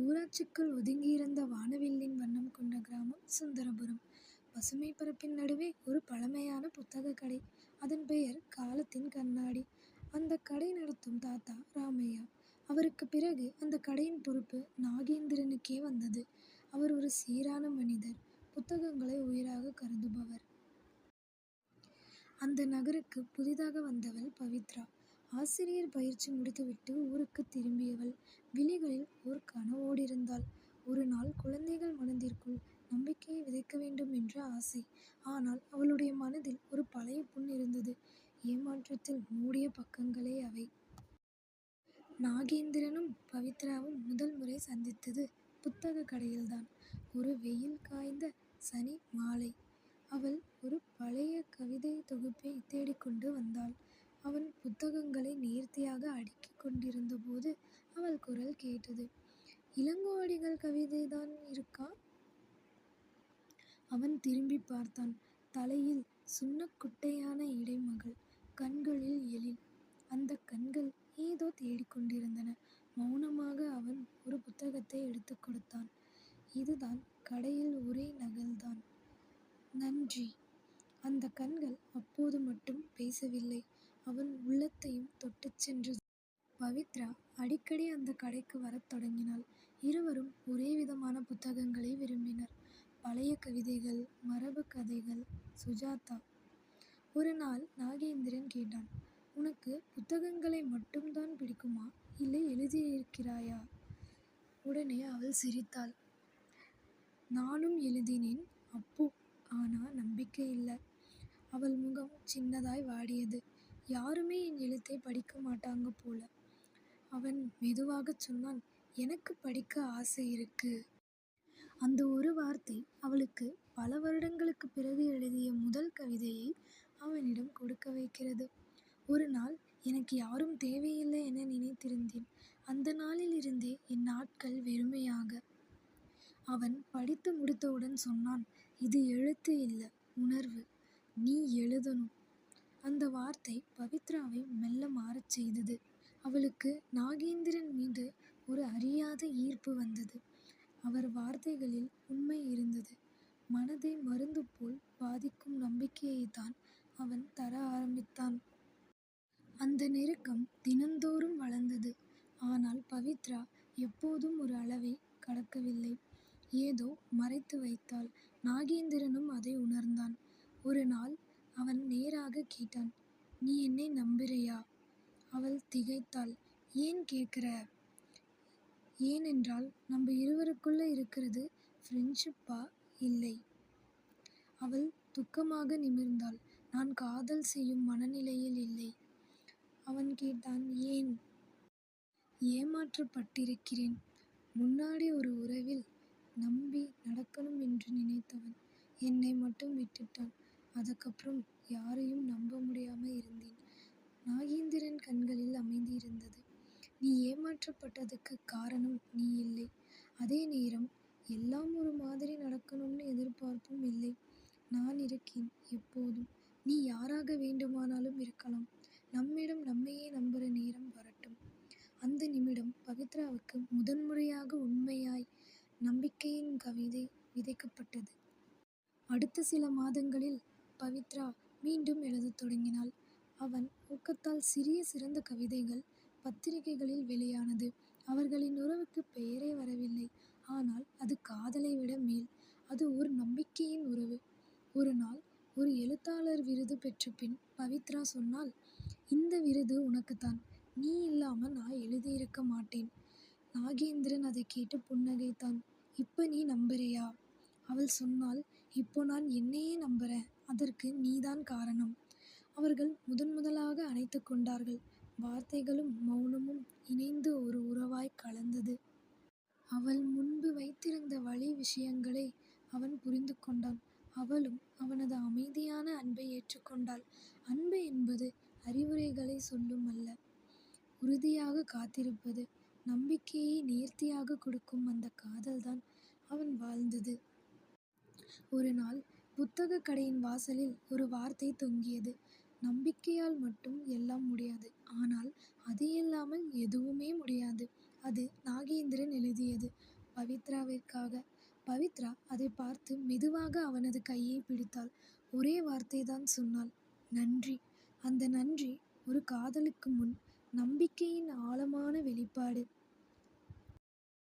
ஊராட்சிக்குள் ஒதுங்கியிருந்த வானவில்லின் வண்ணம் கொண்ட கிராமம் சுந்தரபுரம். பசுமை பரப்பின் நடுவே ஒரு பழமையான புத்தகக் கடை. அதன் பெயர் காலத்தின் கண்ணாடி. அந்தக் கடை நடத்தும் தாத்தா ராமையா. அவருக்குப் பிறகு அந்த கடையின் பொறுப்பு நாகேந்திரனுக்கே வந்தது. அவர் ஒரு சீரான மனிதர். புத்தகங்களை உயிராக கருதுபவர். அந்த நகருக்கு புதிதாக வந்தவள் பவித்ரா. ஆசிரியர் பயிற்சி முடித்துவிட்டு ஊருக்குத் திரும்பியவள். விழிகளில் ஓர் கனவோடிருந்தாள். ஒரு நாள் குழந்தைகள் மனதிற்குள் நம்பிக்கையை விதைக்க வேண்டும் என்ற ஆசை. ஆனால் அவளுடைய மனதில் ஒரு பழைய புண் இருந்தது. ஏமாற்றத்தில் மூடிய பக்கங்களே அவை. நாகேந்திரனும் பவித்ராவும் முதல் முறை சந்தித்தது புத்தகக் கடையில்தான். ஒரு வெயில் காய்ந்த சனி மாலை. அவள் ஒரு பழைய கவிதைத் தொகுப்பைத் தேடிக்கொண்டு வந்தாள். அவன் புத்தகங்களை நேர்த்தியாக அடுக்கிக் கொண்டிருந்தபோது அவள் குரல் கேட்டது. இளங்கோவடிகள் கவிதைதான் இருக்கா? அவன் திரும்பிப் பார்த்தான். தலையில் சுன்னக்குட்டையான இடைமகள். கண்களில் எழில். அந்த கண்கள் ஏதோ தேடிக்கொண்டிருந்தன. மௌனமாக அவன் ஒரு புத்தகத்தை எடுத்துக் கொடுத்தான். இதுதான் கடையில் ஒரே நகல்தான். நன்றி. அந்த கண்கள் அப்போது மட்டும் பேசவில்லை. அவன் உள்ளத்தையும் தொட்டுச் சென்றது. பவித்ரா அடிக்கடி அந்த கடைக்கு வரத் தொடங்கினாள். இருவரும் ஒரே விதமான புத்தகங்களை விரும்பினர். பழைய கவிதைகள் மரபு கதைகள் சுஜாதா. ஒரு நாள் நாகேந்திரன் கேட்டான் உனக்கு புத்தகங்களை மட்டும்தான் பிடிக்குமா இல்லை எழுதியிருக்கிறாயா? உடனே அவள் சிரித்தாள். நானும் எழுதினேன் அப்போ ஆனா நம்பிக்கை இல்லை அவள் முகம் சின்னதாய் வாடியது. யாருமே என் எழுத்தை படிக்க மாட்டாங்க போல. அவன் மெதுவாகச் சொன்னான் எனக்கு படிக்க ஆசை இருக்கு. அந்த ஒரு வார்த்தை அவளுக்கு பல வருடங்களுக்குப் பிறகு எழுதிய முதல் கவிதையை அவனிடம் கொடுக்க வைக்கிறது. ஒரு நாள் எனக்கு யாரும் தேவையில்லை என நினைத்திருந்தேன். அந்த நாளில் இருந்தே என் நாட்கள் வெறுமையாக. அவன் படித்து முடித்தவுடன் சொன்னான் இது எழுத்து இல்லை உணர்வு. நீ எழுதணும். அந்த வார்த்தை பவித்ராவை மெல்ல மாறச் செய்தது. அவளுக்கு நாகேந்திரன் மீது ஒரு அறியாத ஈர்ப்பு வந்தது. அவர் வார்த்தைகளில் உண்மை இருந்தது. மனதை மருந்து போல் பாதிக்கும் நம்பிக்கையை தான் அவன் தர ஆரம்பித்தான். அந்த நெருக்கம் தினந்தோறும் வளர்ந்தது. ஆனால் பவித்ரா எப்போதும் ஒரு அளவை கடக்கவில்லை. ஏதோ மறைத்து வைத்தாள். நாகேந்திரனும் அதை உணர்ந்தான். ஒரு நாள் அவன் நேராகக் கேட்டான் நீ என்னை நம்புறியா? அவள் திகைத்தாள். ஏன் கேட்குற ஏனென்றால் நம்ம இருவருக்குள்ளே இருக்கிறது ஃப்ரெண்ட்ஷிப்பா இல்லை. அவள் துக்கமாக நிமிர்ந்தாள். நான் காதல் செய்யும் மனநிலையில் இல்லை. அவன் கேட்டான் ஏன்? ஏமாற்றப்பட்டிருக்கிறேன். முன்னாடி ஒரு உறவில் நம்பி நடக்கணும் என்று நினைத்தவன் என்னை மட்டும் விட்டுட்டான். அதுக்கப்புறம் யாரையும் நம்ப முடியாமல் இருந்தேன். நாகேந்திரன் கண்களில் அமைதி இருந்தது. நீ ஏமாற்றப்பட்டதுக்கு காரணம் நீ இல்லை. அதே நேரம் எல்லாம் ஒரு மாதிரி நடக்கணும்னு எதிர்பார்ப்பும் இல்லை. நான் இருக்கேன் எப்போதும். நீ யாராக வேண்டுமானாலும் இருக்கலாம். நம்மிடம் நம்மையே நம்புகிற நேரம் வரட்டும். அந்த நிமிடம் பவித்ராவுக்கு முதன்முறையாக உண்மையாய் நம்பிக்கையின் கவிதை விதைக்கப்பட்டது. அடுத்த சில மாதங்களில் பவித்ரா மீண்டும் எழுதத் தொடங்கினாள். அவன் ஊக்கத்தால் சிறிய சிறந்த கவிதைகள் பத்திரிகைகளில் வெளியானது. அவர்களின் உறவுக்குப் பெயரே வரவில்லை. ஆனால் அது காதலை விட மேல். அது ஒரு நம்பிக்கையின் உறவு. ஒரு நாள் ஒரு எழுத்தாளர் விருது பெற்றபின் பவித்ரா சொன்னாள் இந்த விருது உனக்குத்தான். நீ இல்லாம நான் எழுதியிருக்க மாட்டேன். நாகேந்திரன் அதைக் கேட்டு புன்னகைத்தான். இப்ப நீ நம்புறியா? அவள் சொன்னாள் இப்போ நான் என்னையே நம்புறேன். அதற்கு நீதான் காரணம். அவர்கள் முதன் முதலாக அணைத்து கொண்டார்கள். வார்த்தைகளும் மௌனமும் இணைந்து ஒரு உறவாய் கலந்தது. அவள் முன்பு வைத்திருந்த வழி விஷயங்களை அவன் புரிந்து கொண்டான். அவளும் அவனது அமைதியான அன்பை ஏற்றுக்கொண்டாள். அன்பு என்பது அறிவுரைகளை சொல்லும் அல்ல. உறுதியாக காத்திருப்பது. நம்பிக்கையை நேர்த்தியாக கொடுக்கும் அந்த காதல்தான் அவன் வாழ்ந்தது. ஒரு நாள் புத்தகக் கடையின் வாசலில் ஒரு வார்த்தை தொங்கியது. நம்பிக்கையால் மட்டும் எல்லாம் முடியாது. ஆனால் அது இல்லாமல் எதுவுமே முடியாது. அது நாகேந்திரன் எழுதியது. பவித்ராவிற்காக. பவித்ரா அதை பார்த்து மெதுவாக அவனது கையை பிடித்தாள். ஒரே வார்த்தை தான் சொன்னாள். நன்றி. அந்த நன்றி ஒரு காதலுக்கு முன் நம்பிக்கையின் ஆழமான வெளிப்பாடு.